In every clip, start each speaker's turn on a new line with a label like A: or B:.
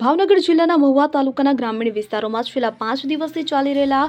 A: ભાવનગર જિલ્લાના મહુવા તાલુકાના ગ્રામીણ વિસ્તારોમાં છેલ્લા પાંચ દિવસથી ચાલી રહેલા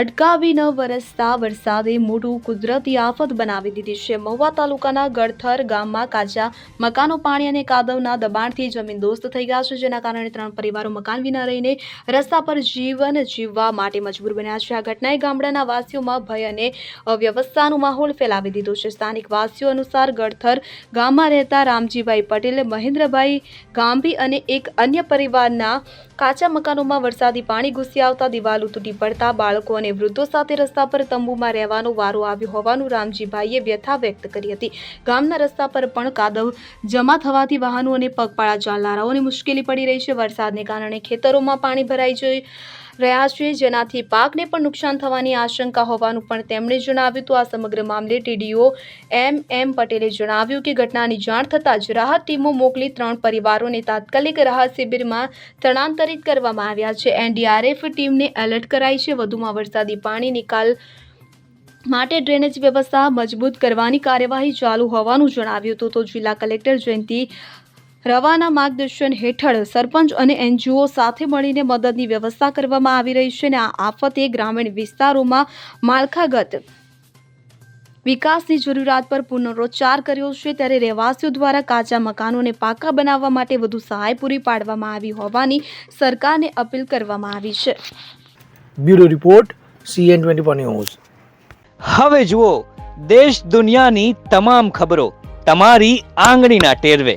A: અટકાવી ન વરસતા વરસાદે મોટું કુદરતી આફત બનાવી દીધી છે. મહુવા તાલુકાના ગળથર ગામમાં કાચા મકાનો, પાણી અને કાદવના દબાણથી જમીનદોસ્ત થઈ ગયા છે, જેના કારણે ત્રણ પરિવારો મકાન વિના રહીને રસ્તા પર જીવન જીવવા માટે મજબૂર બન્યા છે. આ ઘટનાએ ગામડાના વાસીઓમાં ભય અને અવ્યવસ્થાનો માહોલ ફેલાવી દીધો છે. સ્થાનિક વાસીઓ અનુસાર ગળથર ગામમાં રહેતા રામજીભાઈ પટેલ, મહેન્દ્રભાઈ ગાંભી અને એક અન્ય પરિવારના કાચા મકાનોમાં વરસાદી પાણી ઘૂસી આવતા દિવાલો તૂટી પડતા બાળકો અને વૃદ્ધો સાથે રસ્તા પર તંબુમાં રહેવાનો વારો આવ્યો હોવાનું રામજીભાઈએ વ્યથા વ્યક્ત કરી હતી. ગામના રસ્તા પર પણ કાદવ જમા થવાથી વાહનો અને પગપાળા ચાલનારાઓને મુશ્કેલી પડી રહી છે. વરસાદને કારણે ખેતરોમાં પાણી ભરાઈ જઈ રહ્યા છે, જેનાથી પાકને પણ નુકસાન થવાની આશંકા હોવાનું પણ તેમણે જણાવ્યું હતું. આ સમગ્ર મામલે ટીડીઓ એમ એમ પટેલે જણાવ્યું કે ઘટનાની જાણ થતાં જ રાહત ટીમો મોકલી ત્રણ પરિવારોને તાત્કાલિક રાહત શિબિરમાં સ્થળાંતરિત કરવામાં આવ્યા છે. એનડીઆરએફ ટીમને એલર્ટ કરાઈ છે. વધુમાં વરસાદી પાણી નિકાલ માટે ડ્રેનેજ વ્યવસ્થા મજબૂત કરવાની કાર્યવાહી ચાલુ હોવાનું જણાવ્યું હતું. તો જિલ્લા કલેક્ટર જયંતિ રવાના માર્ગદર્શન હેઠળ સરપંચ અને એનજીઓ સાથે મળીને મદદની વ્યવસ્થા કરવામાં આવી રહી છે અને આ આફતે ગ્રામીણ વિસ્તારોમાં માળખાગત વિકાસની જરૂરિયાત પર પુનરોચ્ચાર કર્યો છે. ત્યારે રહેવાસીઓ દ્વારા કાચા મકાનોને પાકા બનાવવા માટે વધુ સહાય પૂરી પાડવામાં આવી હોવાની સરકારને અપીલ કરવામાં આવી છે.
B: Bureau report CN twenty news.
C: હવે જુઓ દેશ દુનિયાની તમામ ખબરો તમારી આંગળીના ટેરવે.